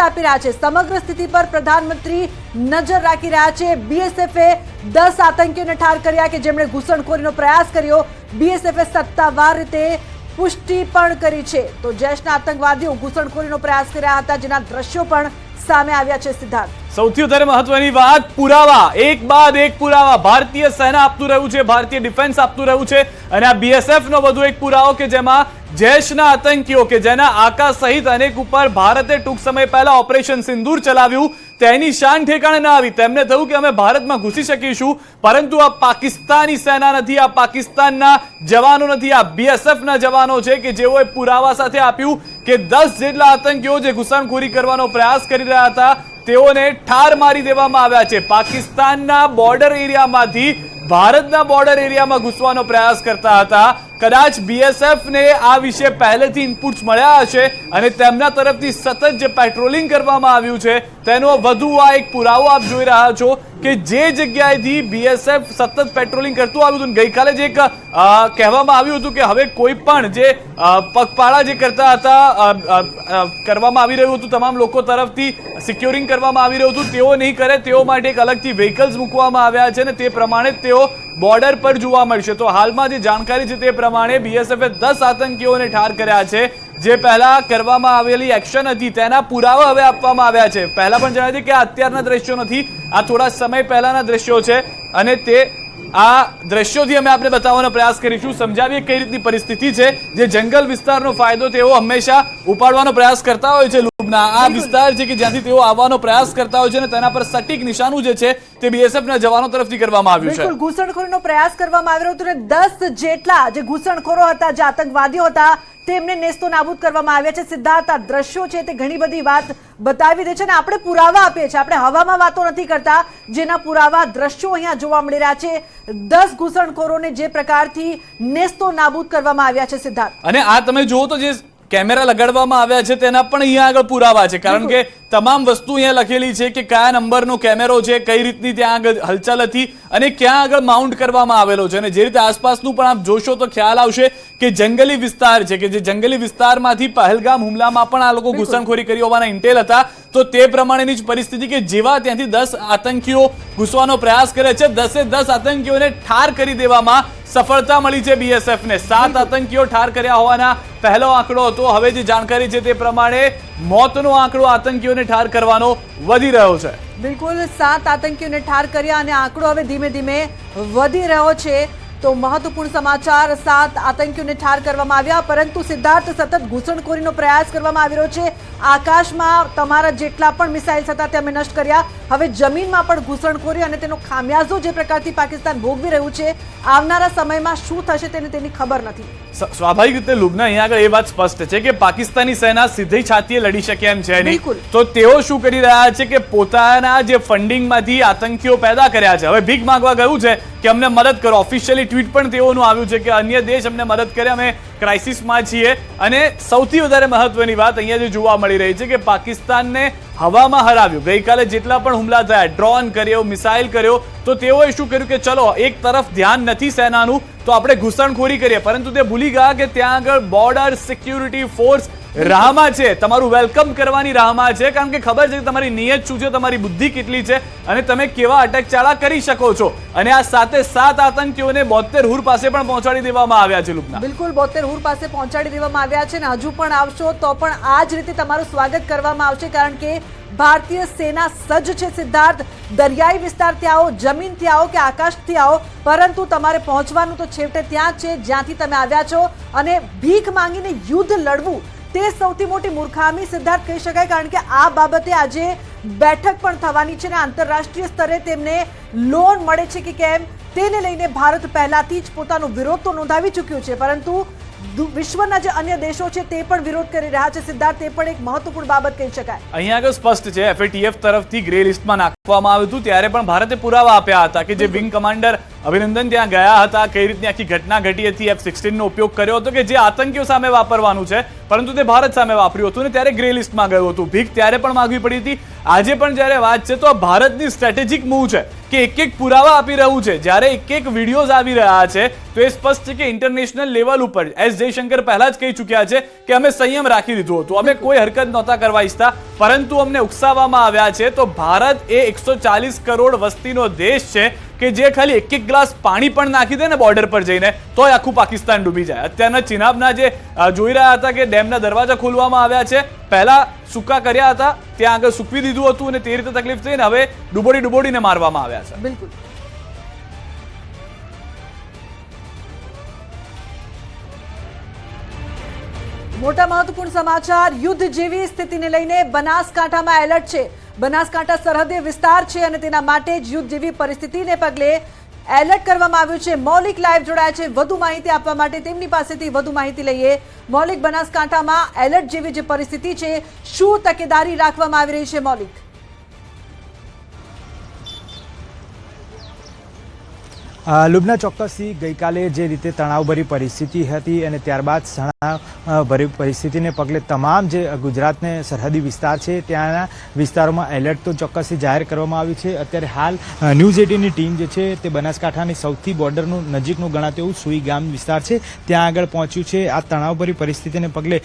આપી રહ્યા છે. સમગ્ર સ્થિતિ પર પ્રધાનમંત્રી નજર રાખી રહ્યા છે. બીએસએફે દસ આતંકીઓને ઠાર કર્યા કે જેમણે ઘૂસણખોરીનો પ્રયાસ કર્યો. બીએસએફે સત્તાવાર રીતે પુષ્ટિ પણ કરી છે. તો જૈશના આતંકવાદીઓ ઘૂસણખોરીનો પ્રયાસ કર્યા હતા, જેના દ્રશ્યો પણ સામે આવ્યા છે સિદ્ધાર્થ. સૌથી વધારે મહત્વની વાત પુરાવા. એક બાદ એક પુરાવા. ભારતીય સેના આપતું રહ્યું છે, ભારતીય ડિફેન્સ આપતું રહ્યું છે. અને આ બીએસએફ નો વધુ એક પુરાવો કે જેમાં જૈશના આતંકીઓ કે જેના આકા સહિત અનેક ઉપર ભારતે ટૂંક સમય પહેલા ઓપરેશન સિંદૂર ચલાવ્યું, તેની શાન ઠેકાણે ન આવી. તેમને થયું કે અમે ભારતમાં ઘૂસી શકીશું, પરંતુ આ પાકિસ્તાની સેના નથી, આ પાકિસ્તાનના જવાનો નથી, આ બીએસએફના જવાનો છે કે જેઓએ પુરાવા સાથે આપ્યું કે દસ જેટલા આતંકીઓ જે ઘુસણખોરી કરવાનો પ્રયાસ કરી રહ્યા હતા, તેઓને ઠાર મારી દેવામાં આવ્યા છે. પાકિસ્તાનના બોર્ડર એરિયામાંથી ભારતના બોર્ડર એરિયામાં ઘૂસવાનો પ્રયાસ કરતા હતા. કદાચ બીએસએફ ને આ વિશે પહેલેથી ઇનપુટ્સ મળ્યા હશે અને તેમના તરફથી સતત જે પેટ્રોલિંગ કરવામાં આવ્યું છે, તેનો વધુ આ એક પુરાવો આપ જોઈ રહ્યા છો. કે જે જગ્યાએથી બીએસએફ સતત પેટ્રોલિંગ કરતું આવ્યું હતું ગઈકાલે જે એક કહેવામાં આવ્યું હતું કે હવે કોઈ પણ જે પગપાળા જે કરતા હતા કરવામાં આવી રહ્યું હતું, તમામ લોકો તરફથી સિક્યોરિંગ કરવામાં આવી રહ્યું હતું, તેઓ નહીં કરે, તેઓ માટે એક અલગથી વ્હીકલ્સ મૂકવામાં આવ્યા છે અને તે પ્રમાણે તેઓ બોર્ડર પર જોવા મળશે. તો હાલમાં જે જાણકારી છે તે પ્રમાણે બીએસએફે દસ આતંકીઓને ઠાર કર્યા છે. જે પહેલા કરવામાં આવેલી એક્શન હતી, તેના પુરાવા હવે આપવામાં આવ્યા છે. પહેલા પણ જણાવ્યું કે આ અત્યારના દ્રશ્યો નથી, આ થોડા સમય પહેલાના દ્રશ્યો છે અને તે આ દ્રશ્યોથી અમે આપણે બતાવવાનો પ્રયાસ કરીશું. સમજાવીએ કઈ રીતની પરિસ્થિતિ છે જે જંગલ વિસ્તારનો ફાયદો તેઓ હંમેશા ઉપાડવાનો પ્રયાસ કરતા હોય છે લૂબના આ વિસ્તાર છે કે જ્યાંથી તેઓ આવવાનો પ્રયાસ કરતા હોય છે અને તેના પર સટીક નિશાનું જે છે તે બીએસએફ ના જવાનો તરફથી કરવામાં આવ્યું છે. બિલકુલ. ઘૂસણખોરીનો પ્રયાસ કરવામાં આવ્યો હતો અને દસ જેટલા જે ઘૂસણખોરો હતા જે આતંકવાદીઓ હતા તેમને નેસ્તો નાબૂદ કરવામાં આવ્યા છે. સિદ્ધાર્થ આ દ્રશ્યો છે તે ઘણી બધી વાત બતાવી દે છે અને આપણે પુરાવા આપીએ છીએ. આપણે હવામાં વાતો નથી કરતા. જેના પુરાવા દ્રશ્યો અહીંયા જોવા મળી રહ્યા છે. દસ ઘૂસણખોરોને જે પ્રકારથી નેસ્તો નાબૂદ કરવામાં આવ્યા છે સિદ્ધાર્થ. અને આ તમે જુઓ તો જે કેમેરા લગાડવામાં આવ્યા છે તેના પણ અહીંયા આગળ પુરાવા છે. કારણ કે તમામ વસ્તુ અહીંયા લખેલી છે કે કયા નંબરનો કેમેરો છે કઈ રીતની ત્યાં આગળ હલચલ હતી અને ક્યાં આગળ માઉન્ટ કરવામાં આવેલો છે. અને જે રીતે આસપાસનું પણ આપ જોશો તો ખ્યાલ આવશે કે જંગલી વિસ્તાર છે કે જે જંગલી વિસ્તારમાંથી પહેલગામ હુમલામાં પણ આ લોકો ઘૂસણખોરી કરી હોવાના ઇન્ટેલ હતા. તો તે પ્રમાણેની જ પરિસ્થિતિ કે જેવા ત્યાંથી દસ આતંકીઓ ઘૂસવાનો પ્રયાસ કરે છે દસે દસ આતંકીઓને ઠાર કરી દેવામાં સફળતા મળી છે બીએસએફ ને. સાત આતંકીઓ ઠાર કર્યા હોવાના પહેલો આંકડો હતો. હવે જે જાણકારી છે તે પ્રમાણે મોતનો આંકડો આતંકીઓને ઠાર કરવાનો વધી રહ્યો છે. બિલકુલ, સાત આતંકીઓને ઠાર કર્યા અને આંકડો હવે ધીમે ધીમે વધી રહ્યો છે. તો મહત્વપૂર્ણ સમાચાર સાત આતંકીઓને ઠાર કરવામાં આવ્યા પરંતુ સિદ્ધાર્થ સતત ઘૂસણખોરીનો પ્રયાસ કરવામાં આવી રહ્યો છે. આકાશમાં તમારા જેટલા પણ મિસાઇલ્સ હતા તે અમે નષ્ટ કર્યા. હવે જમીનમાં પણ ઘૂસણખોરી અને તેનો ખામિયાઝો જે પ્રકારથી પાકિસ્તાન ભોગવી રહ્યું છે આવનારા સમયમાં શું થશે તેને તેની ખબર નથી. સ્વાભાવિક રીતે લુબના અહીંયા આગળ એ વાત સ્પષ્ટ છે કે પાકિસ્તાની સેના સીધી છાતીએ લડી શકે એમ છે નહીં. તો તેઓ શું કરી રહ્યા છે કે પોતાના જે ફંડિંગમાંથી આતંકીઓ પેદા કર્યા છે. હવે ભીખ માંગવા ગયું છે. કે અમને મદદ કરો. ઓફિશિયલી ટ્વીટ પણ તેઓનું આવ્યું છે કે અન્ય દેશ અમને મદદ કરે, અમે ક્રાઇસિસમાં છીએ. અને સૌથી વધારે મહત્વની વાત અહીંયા જે જોવા મળી રહી છે કે પાકિસ્તાનને હવામાં હરાવ્યું. ગઈકાલે જેટલા પણ હુમલા થયા ડ્રોન કર્યો મિસાઇલ કર્યો, તો તેઓએ શું કર્યું કે ચલો, એક તરફ ધ્યાન નથી સેનાનું, તો આપણે ઘૂસણખોરી કરીએ. પરંતુ તે ભૂલી ગયા કે ત્યાં આગળ બોર્ડર સિક્યુરિટી ફોર્સ રાહમાં છે. તમારું વેલકમ કરવાની રાહમાં છે. કારણ કે ખબર છે કે તમારી નિયત શું છે, તમારી બુદ્ધિ કેટલી છે અને તમે કેવા અટકચાળા કરી શકો છો. અને આ સાથે સાત આતંકીઓને બોતેર હુર પાસે પણ પહોંચાડી દેવામાં આવ્યા છે લુકના બિલકુલ બોતેર હુર પાસે પહોંચાડી દેવામાં આવ્યા છે અને હજુ પણ આવશો તો પણ આ જ રીતે તમારું સ્વાગત કરવામાં આવશે કારણ કે ભારતીય સેના સજ્જ છે સિદ્ધાર્થ. દરિયાઈ વિસ્તારથી આવો જમીનથી આવો કે આકાશથી આવો, પરંતુ તમારે પહોંચવાનું તો છેવટે ત્યાં છે જ્યાંથી તમે આવ્યા છો અને ભીખ માંગીને યુદ્ધ લડવું તે સૌથી મોટી મૂર્ખામી સિદ્ધાર્થ કહી શકાય, કારણ કે આ બાબતે આજે બેઠક પણ થવાની છે અને આંતરરાષ્ટ્રીય સ્તરે તેમને લોન મળે છે કે કેમ, તેને લઈને ભારત પહેલાથી જ પોતાનો વિરોધ તો નોંધાવી ચૂક્યું છે, પરંતુ વિશ્વના જે અન્ય દેશો છે તે પણ વિરોધ કરી રહ્યા છે. સિદ્ધાર્થ તે પણ એક મહત્વપૂર્ણ બાબત કહી શકાય. અહીંયા આગળ સ્પષ્ટ છે એફએટીએફ તરફથી ગ્રે લિસ્ટમાં નાખવામાં આવ્યું હતું. ત્યારે પણ ભારતે પુરાવા આપ્યા હતા કે જે વિંગ કમાન્ડર અભિનંદન ત્યાં ગયા હતા કઈ રીતની આખી ઘટના ઘટી હતી એફ સિક્સટીનનો ઉપયોગ કર્યો હતો કે જે આતંકીઓ સામે વાપરવાનું છે પરંતુ તે ભારત સામે વાપર્યું હતું ને ત્યારે ગ્રે લિસ્ટમાં ગયું હતું. ભીખ ત્યારે પણ માંગવી પડી હતી. આજે પણ જ્યારે વાત છે તો આ ભારતની સ્ટ્રેટેજિક મૂવ છે કે એક એક પુરાવા આપી રહ્યું છે. જ્યારે એક એક વિડીયોઝ આવી રહ્યા છે તો એ સ્પષ્ટ છે કે ઇન્ટરનેશનલ લેવલ ઉપર એસ જયશંકર પહેલા જ કહી ચૂક્યા છે કે અમે સંયમ રાખી દીધું હતું. અમે કોઈ હરકત નહોતા કરવા ઈચ્છતા, પરંતુ અમને ઉકસાવવામાં આવ્યા છે. તો ભારત એ એકસો કરોડ વસ્તીનો દેશ છે કે જે ખાલી એક એક ગ્લાસ પાણી પણ નાખી દે ને બોર્ડર પર જઈને, તોય આખું પાકિસ્તાન ડૂબી જાય. અત્યારના ચિનાબના જે જોઈ રહ્યા હતા કે ડેમના દરવાજા ખોલવામાં આવ્યા છે, પહેલા સૂકા કર્યા હતા, ત્યાં આગળ સૂકવી દીધું હતું અને તે રીતે તકલીફ થઈને હવે ડૂબોડી ડૂબોડીને મારવામાં આવ્યા છે. બિલકુલ. મોટા મહત્વપૂર્ણ સમાચાર, યુદ્ધ જેવી સ્થિતિને લઈને બનાસકાંઠામાં એલર્ટ છે. બનાસકાંઠા સરહદે વિસ્તાર છે અને તેના માટે જ યુદ્ધ જેવી પરિસ્થિતિને પગલે એલર્ટ કરવામાં આવ્યું છે. મૌલિક લાઈવ જોડાયા છે. વધુ માહિતી આપવા માટે તેમની પાસેથી વધુ માહિતી લઈએ. મૌલિક, બનાસકાંઠામાં એલર્ટ જેવી જે પરિસ્થિતિ છે, શું તકેદારી રાખવામાં આવી રહી છે મૌલિક? લુબના ચોક્કસથી ગઈકાલે જે રીતે તણાવભરી પરિસ્થિતિ હતી અને ત્યારબાદ તણાવભરી પરિસ્થિતિને પગલે તમામ જે ગુજરાતને સરહદી વિસ્તાર છે, ત્યાંના વિસ્તારોમાં એલર્ટ તો ચોક્કસથી જાહેર કરવામાં આવ્યું છે. અત્યારે હાલ ન્યૂઝ એટીનની ટીમ જે છે તે બનાસકાંઠાની સૌથી બોર્ડરનું નજીકનું ગણાતું એવું સુઈ ગામ વિસ્તાર છે. ત્યાં આગળ પહોંચ્યું છે. આ તણાવભરી પરિસ્થિતિને પગલે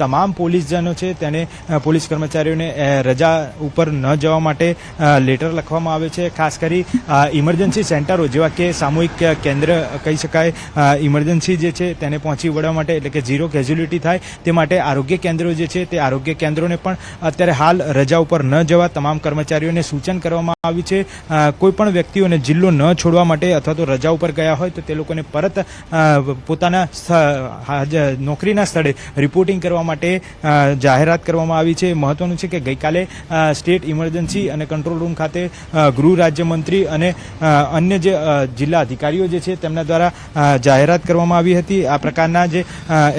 તમામ પોલીસજનો છે તેને પોલીસ કર્મચારીઓને રજા ઉપર ન જવા માટે લેટર લખવામાં આવે છે. ખાસ કરી ઇમરજન્સી સેન્ટરો જેવા કે સામૂહિક કેન્દ્ર કહી શકાય ઇમરજન્સી જે છે તેને પહોંચી વળવા માટે, એટલે કે ઝીરો કેઝ્યુલિટી થાય, તે માટે આરોગ્ય કેન્દ્રો જે છે તે આરોગ્ય કેન્દ્રોને પણ અત્યારે હાલ રજા ઉપર ન જવા તમામ કર્મચારીઓને સૂચન કરવામાં આવ્યું છે. કોઈપણ કોઈ પણ વ્યક્તિઓને જિલ્લો ન છોડવા માટે અથવા તો રજા ઉપર ગયા હોય તો તે લોકોને પરત પોતાના નોકરીના સ્થળે રિપોર્ટિંગ કરવા માટે જાહેરાત કરવામાં આવી છે. મહત્વનું છે કે ગઈકાલે સ્ટેટ ઇમરજન્સી અને કંટ્રોલ રૂમ ખાતે ગૃહ રાજ્યમંત્રી અને અન્ય જે જિલ્લા અધિકારીઓ જે છે તેમના દ્વારા જાહેરાત કરવામાં આવી હતી. આ પ્રકારના જે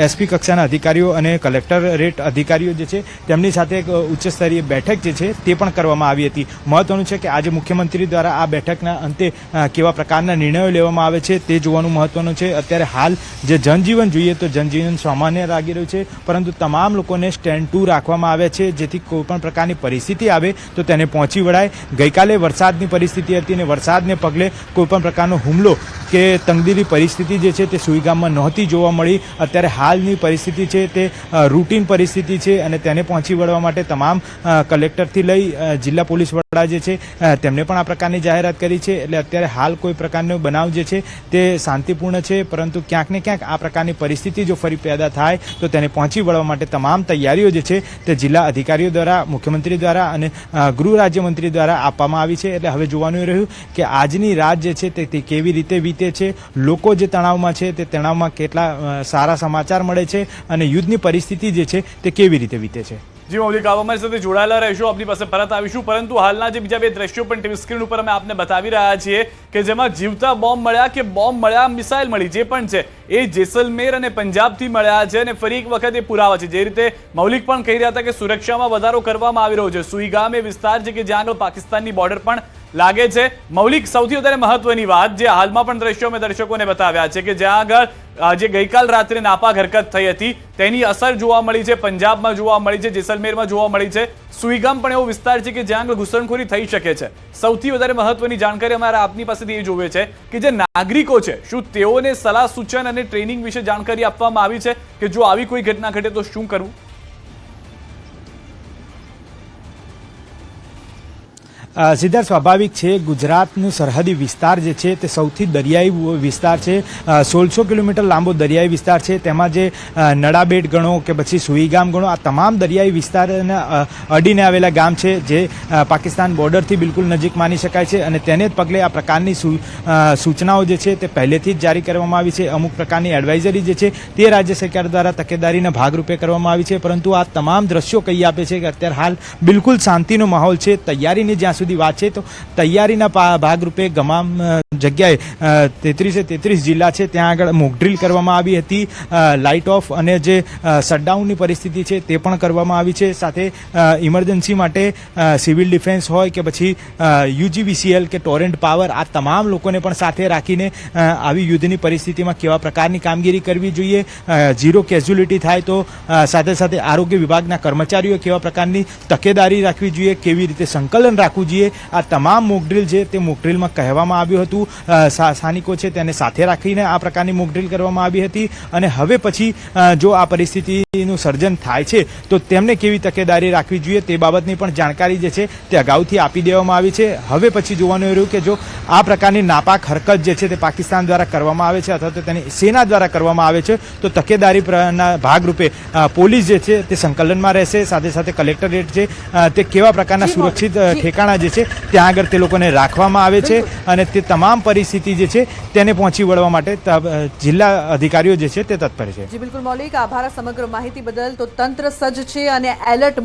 એસપી કક્ષાના અધિકારીઓ અને કલેક્ટરેટ અધિકારીઓ જે છે તેમની સાથે એક ઉચ્ચ સ્તરીય બેઠક જે છે તે પણ કરવામાં આવી હતી. મહત્વનું છે કે આજે મુખ્યમંત્રી દ્વારા આ બેઠકના અંતે કેવા પ્રકારના નિર્ણયો લેવામાં આવે છે તે જોવાનું મહત્વનું છે. અત્યારે હાલ જે જનજીવન જોઈએ તો જનજીવન સામાન્ય લાગી રહ્યું છે, પરંતુ તમામ લોકોને સ્ટેન્ડ ટુ રાખવામાં આવ્યા છે. જેથી કોઈપણ પ્રકારની પરિસ્થિતિ આવે તો તેને પહોંચી વળાય. ગઈકાલે વરસાદની પરિસ્થિતિ હતી અને વરસાદને પગલે કોઈ પણ પ્રકારનો હુમલો કે તંગદીલી પરિસ્થિતિ જે છે તે સુઈગામમાં નહોતી જોવા મળી. અત્યારે હાલની પરિસ્થિતિ છે તે રૂટીન પરિસ્થિતિ છે અને તેને પહોંચી વળવા માટે તમામ કલેક્ટરથી લઈ જિલ્લા પોલીસ વડા જે છે તેમણે પણ આ પ્રકારની જાહેરાત કરી છે. એટલે અત્યારે હાલ કોઈ પ્રકારનો બનાવ જે છે, તે શાંતિપૂર્ણ છે. પરંતુ ક્યાંક ને ક્યાંક આ પ્રકારની પરિસ્થિતિ જો ફરી પેદા થાય, તો તેને પહોંચી વળવા માટે તમામ તૈયારીઓ જે છે, તે જિલ્લા અધિકારીઓ દ્વારા, મુખ્યમંત્રી દ્વારા અને ગૃહ રાજ્યમંત્રી દ્વારા આપવામાં આવી છે. એટલે હવે જોવાનું રહ્યું કે આજની રાત જે છે, તે કેવી રીતે વીતે છે, લોકો જે તણાવમાં છે, તે તણાવમાં કેટલા સારા સમાચાર મળે છે અને યુદ્ધની પરિસ્થિતિ જે છે, તે કેવી રીતે વીતે છે? જી મૌલિક આપ અમારી સાથે જોડાયેલા રહેશો. આપની પાસે પરત આવીશું. પરંતુ હાલના જે બીજા બે દ્રશ્યો પણ ટીવી સ્ક્રીન ઉપર અમે આપને બતાવી રહ્યા છીએ કે જેમાં જીવતા બોમ્બ મળ્યા કે બોમ્બ મળ્યા, મિસાઇલ મળી, જે પણ છે, એ જેસલમેર અને પંજાબથી મળ્યા છે અને ફરી એક વખત એ પુરાવા છે. જે રીતે મૌલિક પણ કહી રહ્યા હતા કે સુરક્ષામાં વધારો કરવામાં આવી રહ્યો છે. સુઈગામ એ વિસ્તાર છે કે જ્યાં આગળ પાકિસ્તાનની બોર્ડર પણ લાગે છે. મૌલિક સૌથી વધારે મહત્વની વાત જે હાલમાં પણ દ્રશ્યો મેં દર્શકોને બતાવ્યા છે કે જ્યાં આગળ જે ગઈકાલ રાત્રે નાપાક હરકત થઈ હતી. તેની અસર જોવા મળી છે, પંજાબમાં જોવા મળી છે, જેસલમેરમાં જોવા મળી છે. સુઈગામ પણ એવો વિસ્તાર છે કે જ્યાં ઘૂસણખોરી થઈ શકે છે. સૌથી વધારે મહત્વની જાણકારી અમારા આપની પાસેથી એ જોવે છે કે જે નાગરિકો છે, શું તેઓને સલાહ સૂચન અને ટ્રેનિંગ વિશે જાણકારી આપવામાં આવી છે? કે જો આવી કોઈ ઘટના ઘટે તો શું કરવું? સિદ્ધાર્થ સ્વાભાવિક છે, ગુજરાતનું સરહદી વિસ્તાર જે છે તે સૌથી દરિયાઈ વિસ્તાર છે. સોળસો કિલોમીટર લાંબો દરિયાઈ વિસ્તાર છે. તેમાં જે નડાબેટ ગણો કે પછી સુઈગામ ગણો, આ તમામ દરિયાઈ વિસ્તારને અડીને આવેલા ગામ છે જે પાકિસ્તાન બોર્ડરથી બિલકુલ નજીક માની શકાય છે અને તેને જ પગલે આ પ્રકારની સૂચનાઓ જે છે તે પહેલેથી જ જારી કરવામાં આવી છે. અમુક પ્રકારની એડવાઇઝરી જે છે તે રાજ્ય સરકાર દ્વારા તકેદારીના ભાગરૂપે કરવામાં આવી છે. પરંતુ આ તમામ દ્રશ્યો કહી આપે છે કે અત્યારે હાલ બિલકુલ શાંતિનો માહોલ છે. તૈયારીની જ્યાં સુધી વાત છે. તો તૈયારીના ભાગરૂપે તમામ જગ્યાએ તેત્રીસે તેત્રીસ જિલ્લા છે. ત્યાં આગળ મોકડ્રીલ કરવામાં આવી હતી. લાઇટ ઓફ અને જે શટડાઉનની પરિસ્થિતિ છે તે પણ કરવામાં આવી છે. સાથે ઇમરજન્સી માટે સિવિલ ડિફેન્સ હોય કે પછી યુજીવીસીએલ કે ટોરેન્ટ પાવર આ તમામ લોકોને પણ સાથે રાખીને આવી યુદ્ધની પરિસ્થિતિમાં કેવા પ્રકારની કામગીરી કરવી જોઈએ ઝીરો કેઝ્યુલિટી થાય તો સાથે સાથે આરોગ્ય વિભાગના કર્મચારીઓ કેવા પ્રકારની તકેદારી રાખવી જોઈએ, કેવી રીતે સંકલન રાખવું જોઈએ આ તમામ મોકડ્રીલ છે તે મોકડ્રીલમાં કહેવામાં આવ્યું હતું સ્થાનિકો છે તેને સાથે રાખીને આ પ્રકારની મોકડ્રીલ કરવામાં આવી હતી. અને હવે પછી જો આ પરિસ્થિતિનું સર્જન થાય છે તો તેમને કેવી તકેદારી રાખવી જોઈએ તે બાબતની પણ જાણકારી જે છે તે અગાઉથી આપી દેવામાં આવી છે. હવે પછી જોવાનું એ રહ્યું કે જો આ પ્રકારની નાપાક હરકત જે છે તે પાકિસ્તાન દ્વારા કરવામાં આવે છે અથવા તો તેની સેના દ્વારા કરવામાં આવે છે તો તકેદારી પ્રના ભાગરૂપે પોલીસ જે છે તે સંકલનમાં રહેશે. સાથે સાથે કલેક્ટરેટ છે તે કેવા પ્રકારના સુરક્ષિત ઠેકાણા જી. જે છે ત્યાં આગળ તે લોકોને રાખવામાં આવે છે અને તે તમામ પરિસ્થિતિ જે છે તેને પહોંચી વળવા માટે જિલ્લા અધિકારીઓ જે છે તે તત્પર છે. જી બિલકુલ મૌલિક. આભાર સમગ્ર માહિતી બદલ. તો તંત્ર સજ્જ છે અને એલર્ટ